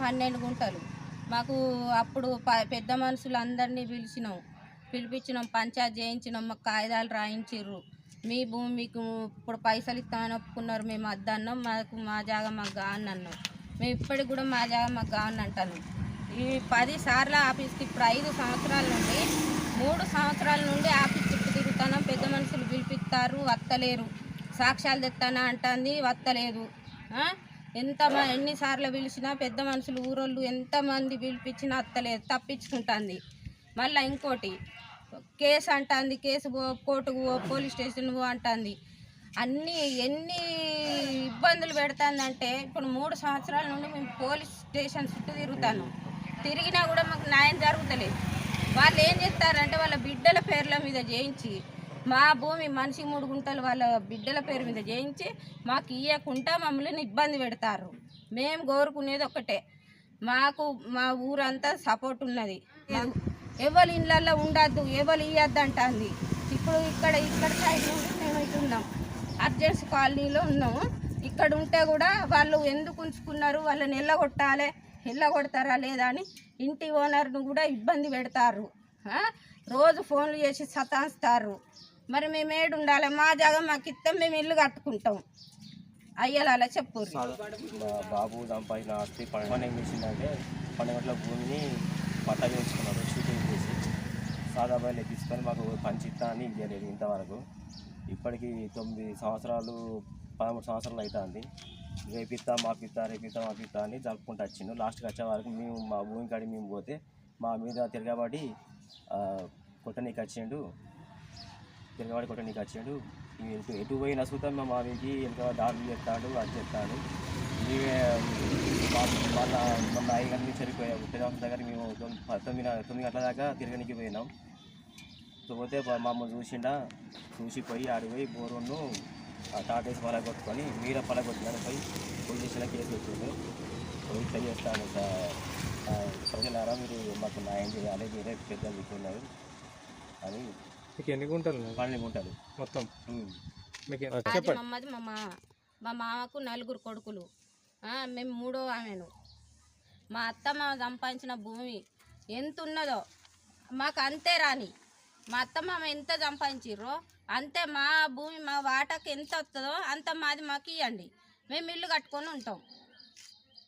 పన్నెండు గుంటలు. మాకు అప్పుడు ప- పెద్ద మనుషులు అందరినీ పిలిచినాం. పిలిపించినాం పంచాయత్ చేయించినాం మాకు కాగితాలు రాయించిర్రు. మీ భూమి మీకు ఇప్పుడు పైసలు ఇస్తామని ఒప్పుకున్నారు మేము అద్దన్నాం మాకు మా జాగా మాకు కావని అన్నాం మేము ఇప్పటికి కూడా మా జాగా మాకు కావని అంటాను ఈ పది సార్లు ఆఫీస్కి ఇప్పుడు ఐదు సంవత్సరాల నుండి మూడు సంవత్సరాల నుండి ఆఫీస్ చుట్టూ తిరుగుతున్నాం. పెద్ద మనుషులు పిలిపిస్తారు వత్తలేరు. సాక్ష్యాలు తెస్తానా అంటుంది వత్తలేదు. ఎంత ఎన్నిసార్లు పిలిచినా పెద్ద మనుషులు ఊరోళ్ళు ఎంతమంది పిలిపించినా అత్తలేదు తప్పించుకుంటుంది. మళ్ళీ ఇంకోటి కేసు అంటుంది కేసు పో కోర్టుకు పో పోలీస్ స్టేషన్ పో అంటుంది. అన్నీ ఎన్ని ఇబ్బందులు పెడుతుందంటే ఇప్పుడు మూడు సంవత్సరాల నుండి మేము పోలీస్ స్టేషన్ చుట్టూ తిరుగుతాను. తిరిగినా కూడా మాకు న్యాయం జరుగుతలేదు. వాళ్ళు ఏం చేస్తారంటే వాళ్ళ బిడ్డల పేర్ల మీద చేయించి మా భూమి మనిషి మూడు గుంటలు వాళ్ళ బిడ్డల పేరు మీద చేయించి మాకు ఇవ్వకుండా మమ్మల్ని ఇబ్బంది పెడతారు. మేము కోరుకునేది ఒకటే మాకు మా ఊరంతా సపోర్ట్ ఉన్నది. ఎవరి ఇళ్ళల్లో ఉండద్దు ఎవరు ఇవ్వద్దు అంటుంది. ఇప్పుడు ఇక్కడ ఇక్కడ సైడ్ మేము ఇటు ఉన్నాం అర్జెన్సీ కాలనీలో ఉన్నాము ఇక్కడ ఉంటే కూడా వాళ్ళు ఎందుకు ఉంచుకున్నారు? వాళ్ళని ఎల్లగొట్టాలి ఎల్లగొడతారా లేదా అని ఇంటి ఓనర్ను కూడా ఇబ్బంది పెడతారు. రోజు ఫోన్లు చేసి సతాయిస్తారు. మరి మేము ఏడు ఉండాలి మా జాగా మాకు ఇత్తం మేము ఇల్లు కట్టుకుంటాం. అయ్యలాల చెప్పు మా బాబు సంపాదించిన ఆస్తి పని ఏం చేసిందంటే పన్నెండు గంటల భూమిని పట్ట చేయించుకున్నాడు షూటింగ్ చేసి. సాదాబాయిలో తీసుకొని మాకు పంచిత్తా అని ఇవ్వలేదు ఇంతవరకు. ఇప్పటికి తొమ్మిది సంవత్సరాలు పదమూడు సంవత్సరాలు అవుతుంది రేపిస్తా మాపిస్తా రేపిస్తా మాపిస్తా అని జరుపుకుంటూ వచ్చిండు. లాస్ట్కి వచ్చే వరకు మేము మా భూమి కాడి మేము పోతే మా మీద తిరగబడి కొట్టనీకి వచ్చిండు. తిరగబడి కొట్టనీకి వచ్చిండు. వచ్చాడు ఎటు ఎటు పోయినా చూద్దాం మా మామికి వెనక దాడులు చెప్తాడు అది చెప్తాడు మేమే మా- వాళ్ళ మొన్న ఐదు గంటల నుంచి వెళ్ళిపోయాము పెద్దవాళ్ళ దగ్గర మేము తొమ్మిది తొమ్మిది తొమ్మిది గంటల దాకా తిరగనికి పోయినాం. పోతే మామూలు మమ్మల్ని చూసిండా చూసిపోయి ఆడిపోయి బోరును టాటేసి పలగొట్టుకొని మీర పలగొట్టినారు పోయి పోలీస్ స్టేషన్లో కేసు పెట్టిండు. పోయి ట్రై చేస్తాను ప్రజలారా మీరు మాకు న్యాయం చేయాలి. మీరే పెద్ద దిక్కున్నారు అని మీకు ఎన్ని గుంటలు? పన్నెండు ఉంటారు మొత్తం? మీకు చెప్పండి. మమ్మది మా మామ మా మామకు నలుగురు కొడుకులు. ఆ, మేము మూడో ఆమెను. మా అత్తమ్మ సంపాదించిన భూమి ఎంత ఉన్నదో మాకు అంతే రాని. మా అత్తమ్మ ఎంత సంపాదించిర్రో అంతే మా భూమి మా వాటకి ఎంత వస్తుందో అంత మాది మాకు ఇవ్వండి మేము ఇల్లు కట్టుకొని ఉంటాం.